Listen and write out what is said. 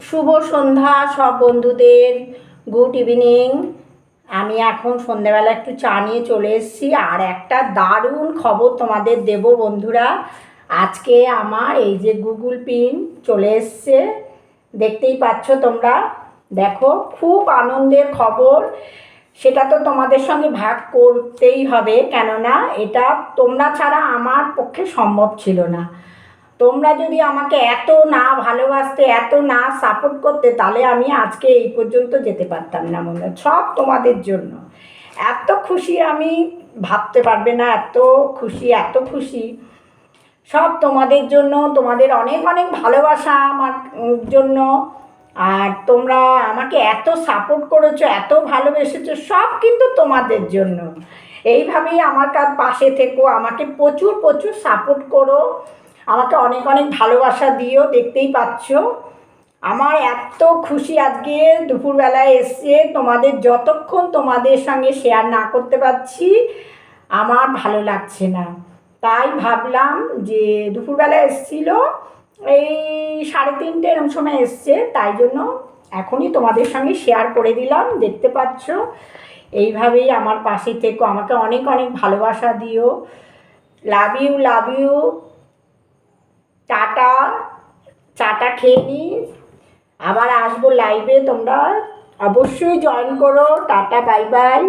শুভ সন্ধ্যা সব বন্ধুদের। Good evening. আমি এখন সন্ধ্যেবেলা একটু চা নিয়ে চলে এসেছি আর একটা দারুণ খবর তোমাদের দেব বন্ধুরা। আজকে আমার এই যে গুগল পিন চলে এসছে, দেখতেই পাচ্ছ তোমরা? দেখো, খুব আনন্দের খবর। সেটা তো তোমাদের সঙ্গে ভাগ করতেই হবে, কেননা এটা তোমরা ছাড়া আমার পক্ষে সম্ভব ছিল না। তোমরা যদি আমাকে এত না ভালোবাসতে, এত না সাপোর্ট করতে, তাহলে আমি আজকে এই পর্যন্ত যেতে পারতাম না মনে। সব তোমাদের জন্য। এত খুশি আমি ভাবতে পারবে না, এত খুশি এত খুশি। সব তোমাদের জন্য, তোমাদের অনেক অনেক ভালোবাসা আমার জন্য। আর তোমরা আমাকে এত সাপোর্ট করেছ, এত ভালোবেসেছো, সব কিন্তু তোমাদের জন্য। এইভাবেই আমার কাছ পাশে থেকো, আমাকে প্রচুর প্রচুর সাপোর্ট করো। আমাকে অনেক অনেক ভালোবাসা দিও, দেখতেই পাচ্ছ। আমার এত খুশি আজকে দুপুরবেলায় এসছে তোমাদের যতক্ষণ তোমাদের সঙ্গে শেয়ার না করতে পারছি, আমার ভালো লাগছে না। তাই ভাবলাম যে দুপুরবেলা এসছিল, এই সাড়ে তিনটে এরকম সময় এসছে, তাই জন্য এখনই তোমাদের সঙ্গে শেয়ার করে দিলাম, দেখতে পাচ্ছ। এইভাবেই আমার পাশে থেকো, আমাকে অনেক অনেক ভালোবাসা দিও। Love you love you ta-ta চাটা খেয়ে নিই আবার আসব লাইভে তোমরা অবশ্যই জয়েন করো। Tata bye bye